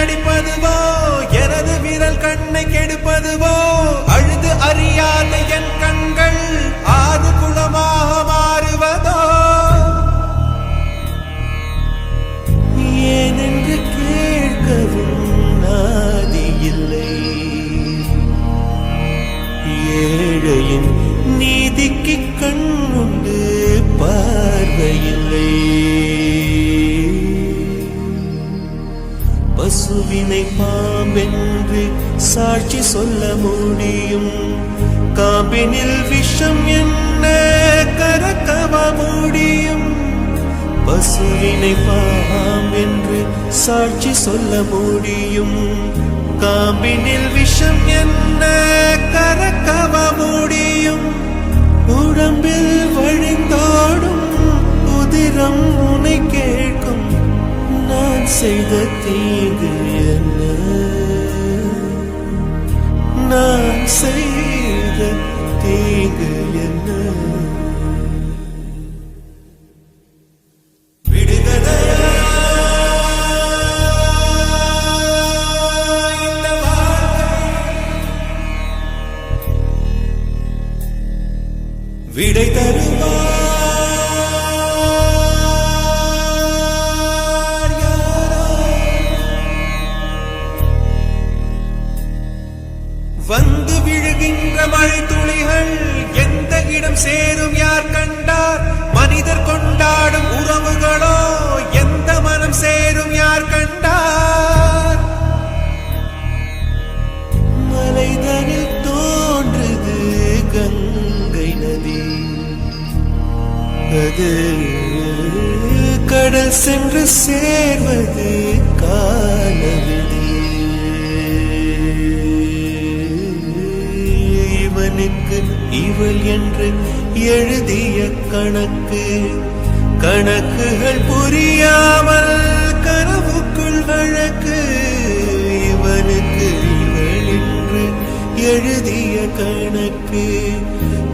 அடிப்பது சாட்சி சொல்ல முடியும். காபினில் விஷம் என்ன கரக்கவ முடியும்? பசுவினை பாம்பென்று சாட்சி சொல்ல முடியும். காம்பினில் விஷம் என்ன கரக்கவ முடியும்? உடம்பில் வழிந்தோடும் உதிரம் உனை கேட்கும். நான் செய்த தீங்கு நான் அது கடல் சென்று சேர்வது காலவிதி. இவனுக்கு இவள் என்று எழுதிய கணக்கு கணக்குகள் புரியாமல் கனவுக்குள் வழக்கு. இவனுக்கு இவள் என்று எழுதிய கணக்கு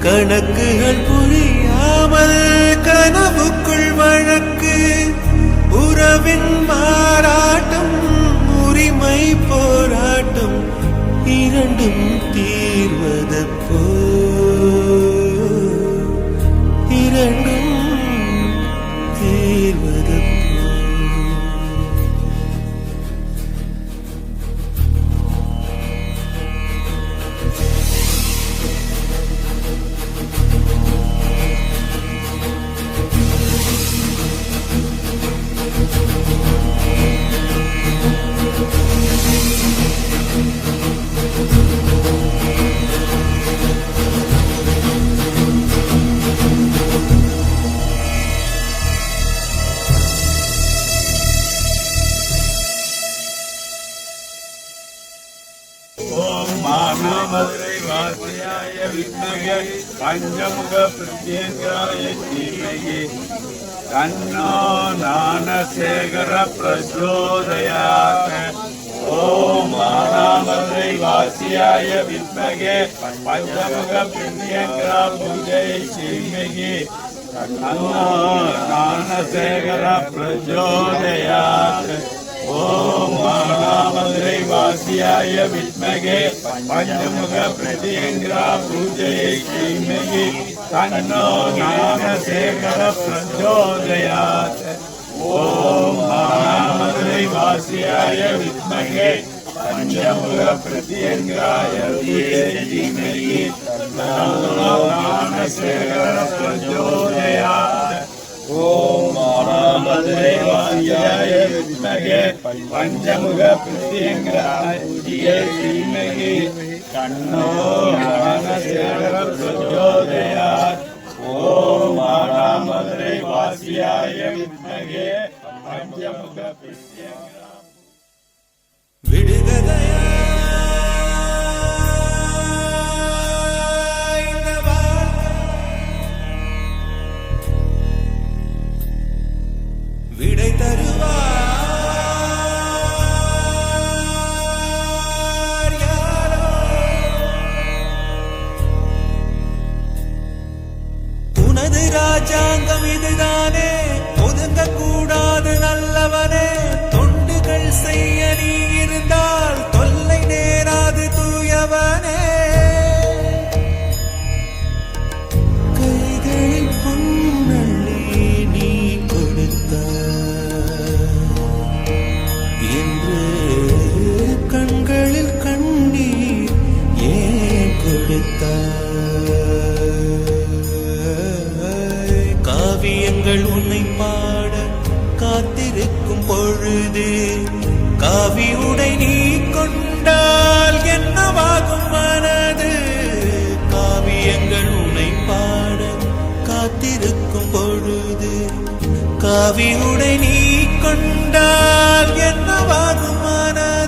கணக்குகள் ஓம் மானாமதுரை வாசியாய வித்மக பஞ்சமுக பிரத்யேகாய தீமகி தன்னோ ஞானசேகர பிரச்சோதயாத் ஓம் மானாமதுரை வாசியாய வித்மகே பஞ்சமுக பிரத்யேகா பூஜை தீமகி தன்னோ ஞானசேகர பிரச்சோதயாத் ஓம் மகாமதுரை வாசியாய வித்மகே பஞ்சமுக பிரதியங்கிரா பூஜையை ஸ்ரீமகி தன்னோ ஞானசேகர பிரச்சோதயாத் ஓம் மகாமதுரை வாசியாய வித்மகே பஞ்சமுக பிரதியங்கிராய பூஜையை ஸ்ரீமகி தன்னோ ஞானசேகர பிரச்சோதயாத் ஓம் மதுரை வாசியாய வித்மகே பஞ்சமுக பிரத்யங்கராய ஸ்ரீமகி கண்ணோ ஞானசேகர பிரச்சோதயாத் ஓம் மதுரை வாசியாய வித்மகே பஞ்சமுக உனது ராஜாங்கம் இதுதானே. ஒதுங்க கூடாது நல்லவனே. தொண்டுகள் செய்ய நீ காவி உடை நீ கொண்டால் என்னவாகும் மனது? காவியங்கள் உனை பாட காத்திருக்கும் பொழுது. காவி உடை நீ கொண்டால் என்னவாகும் மனது?